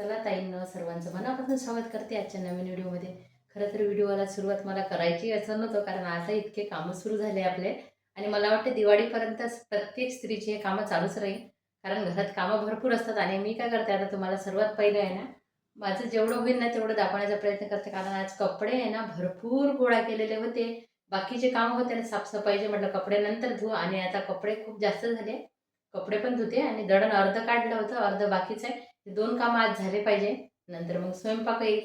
चला ताईंनो सर्वांचं मनापासून स्वागत करते आजच्या नवीन व्हिडिओमध्ये. खरं तर व्हिडिओला सुरुवात मला करायची असं नव्हतं कारण आता इतके कामं सुरू झाले आपले. आणि मला वाटते दिवाळीपर्यंत प्रत्येक स्त्रीची हे कामं चालूच राहील कारण घरात कामं भरपूर असतात. आणि मी काय करते आता तुम्हाला सर्वात पहिलं आहे ना माझं जेवढं होईल ना तेवढं दाखवण्याचा प्रयत्न करते कारण आज कपडे आहे ना भरपूर गोळा केलेले होते. बाकीचे काम होते ना साफसफाईचे म्हटलं कपडे नंतर धुऊ आणि आता कपडे खूप जास्त झाले. कपडे पण धुते आणि दळण अर्ध काढलं होतं अर्ध बाकीचं आहे. ते दोन कामं आज झाले पाहिजे. नंतर मग स्वयंपाक येईल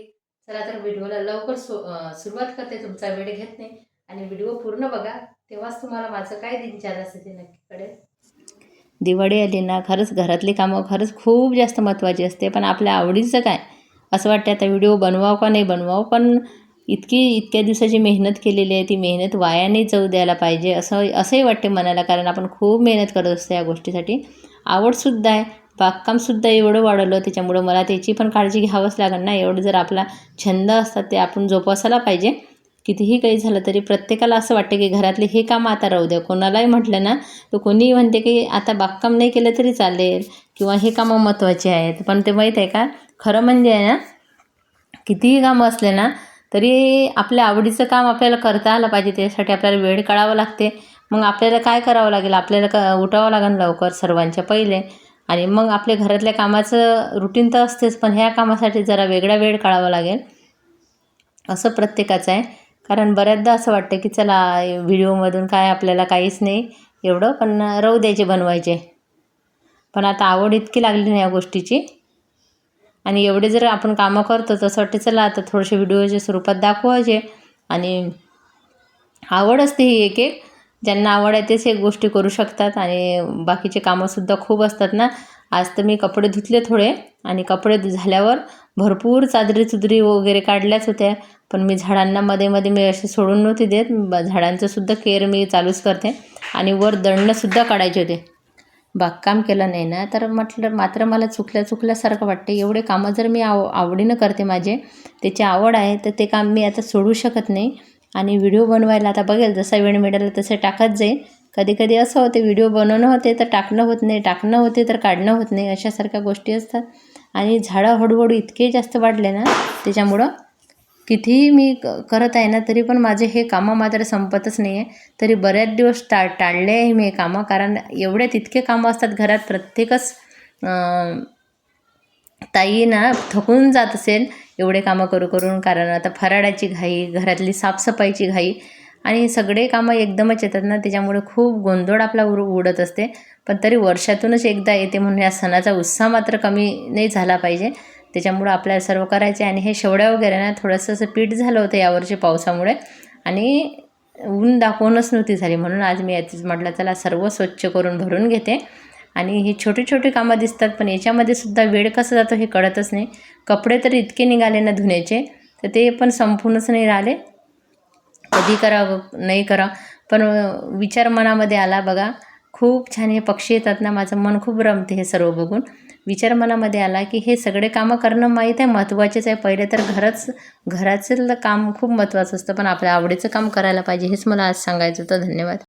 चला तर व्हिडिओला लवकर सु सुरुवात करते. तुमचा वेळ घेत नाही. आणि व्हिडिओ पूर्ण बघा. तेव्हाच तुम्हाला माझं काय दिनचार असते ते नक्की कळेल. दिवाळी आली ना खरंच घरातली कामं खरंच खूप जास्त महत्त्वाची असते. पण आपल्या आवडीचं काय? असं वाटतं आता व्हिडिओ बनवावं का नाही बनवावं? पण इतकी इतक्या दिवसाची मेहनत केलेली आहे. ती मेहनत वाया नाही जाऊ द्यायला पाहिजे. असं असंही वाटते मनाला. कारण आपण खूप मेहनत करत असतो या गोष्टीसाठी. आवडसुद्धा आहे. बागकामसुद्धा एवढं वाढवलं त्याच्यामुळं मला त्याची पण काळजी घ्यावंच लागेल ना. एवढं जर आपला छंद असतात ते आपण जोपासायला पाहिजे. कितीही काही झालं तरी प्रत्येकाला असं वाटतं की घरातले हे कामं आता राहू द्या. कोणालाही म्हटलं ना तर कोणीही म्हणते की आता बागकाम नाही केलं तरी चालेल किंवा हे कामं महत्त्वाचे आहेत. पण ते माहीत आहे का? खरं म्हणजे आहे ना कितीही कामं असले ना तरी आपल्या आवडीचं काम आपल्याला करता आलं पाहिजे. त्यासाठी आपल्याला वेळ काढावा लागते. मग आपल्याला काय करावं लागेल? आपल्याला क उठावं लागेल लवकर सर्वांच्या पहिले? आणि मग आपल्या घरातल्या कामाचं रुटीन तर असतेच पण ह्या कामासाठी जरा वेगळा वेळ काढावा लागेल. असं प्रत्येकाचं आहे. कारण बऱ्याचदा असं वाटतं की चला व्हिडिओमधून काय आपल्याला काहीच नाही एवढं पण राहू द्यायचे बनवायचे. पण आता आवड इतकी लागली नाही या गोष्टीची. आणि एवढे जर आपण कामं करतो तसं वाटते चला आता थोडेसे व्हिडिओच्या स्वरूपात दाखवायचे. आणि आवड असते ही एक एक ज्यांना आवड आहे तेच एक गोष्टी करू शकतात आणि बाकीचे कामंसुद्धा खूप असतात ना. आज तर मी कपडे धुतले थोडे आणि कपडे धु- झाल्यावर भरपूर चादरी चुदरी वगैरे काढल्याच होत्या. पण मी झाडांना मध्ये मध्ये मी असे सोडून नव्हते देत. झाडांचंसुद्धा झाडांचं सुद्धा केअर मी चालूच करते आणि वर दंडसुद्धा काढायचे होते. बागकाम केलं नाही ना. तर म्हटलं मात्र मला चुकल्या चुकल्यासारखं वाटते. एवढे कामं जर मी आव आवडीनं करते माझे त्याची आवड आहे तर ते काम मी आता सोडू शकत नाही. आणि व्हिडिओ बनवायला आता बघेल जसा वेळ मिळाला तसं टाकत जाईल कधी कधी असं होते व्हिडिओ बनवणं होते तर टाकणं होत नाही टाकणं होते तर काढणं होत नाही अशासारख्या गोष्टी असतात. आणि झाडं हळूहळू इतके जास्त वाढले ना त्याच्यामुळं कितीही मी क करत आहे ना तरी पण माझे हे कामं मात्र संपतच नाही आहे तरी बऱ्याच दिवस टा टाळले आहे मी हे कामं कारण एवढे तितके कामं असतात घरात प्रत्येकच ताई ना थकून जात असेल एवढे कामं करू करून कारण आता फराळाची घाई घरातली साफसफाईची घाई आणि सगळे कामं एकदमच येतात ना त्याच्यामुळे खूप गोंधळ आपला उर उडत असते. पण तरी वर्षातूनच एकदा येते म्हणून या सणाचा उत्साह मात्र कमी नाही झाला पाहिजे. त्याच्यामुळं आपल्याला सर्व करायचे आणि हे शेवड्या वगैरे ना थोडंसं असं पीठ झालं होतं यावर्षी पावसामुळे. आणि ऊन दाखवूनच नव्हती झाली म्हणून आज मी याचीच म्हटलं चला सर्व स्वच्छ करून भरून घेते. आणि हे छोटे छोटे कामं दिसतात पण याच्यामध्ये सुद्धा वेळ कसा जातो हे कळतच नाही. कपडे तर इतके निघाले ना धुण्याचे तर ते पण संपूर्णच नाही राहिले. कधी करा नाही करा. पण विचार मनामध्ये आला बघा. खूप छान हे पक्षी येतात ना माझं मन खूप रमते हे सर्व बघून. विचार मनामध्ये आला की हे सगळे कामं करणं माहीत आहे महत्त्वाचेच आहे. पहिले तर घरच घराचं काम खूप महत्त्वाचं असतं पण आपल्या आवडीचं काम करायला पाहिजे हेच मला आज सांगायचं होतं. धन्यवाद.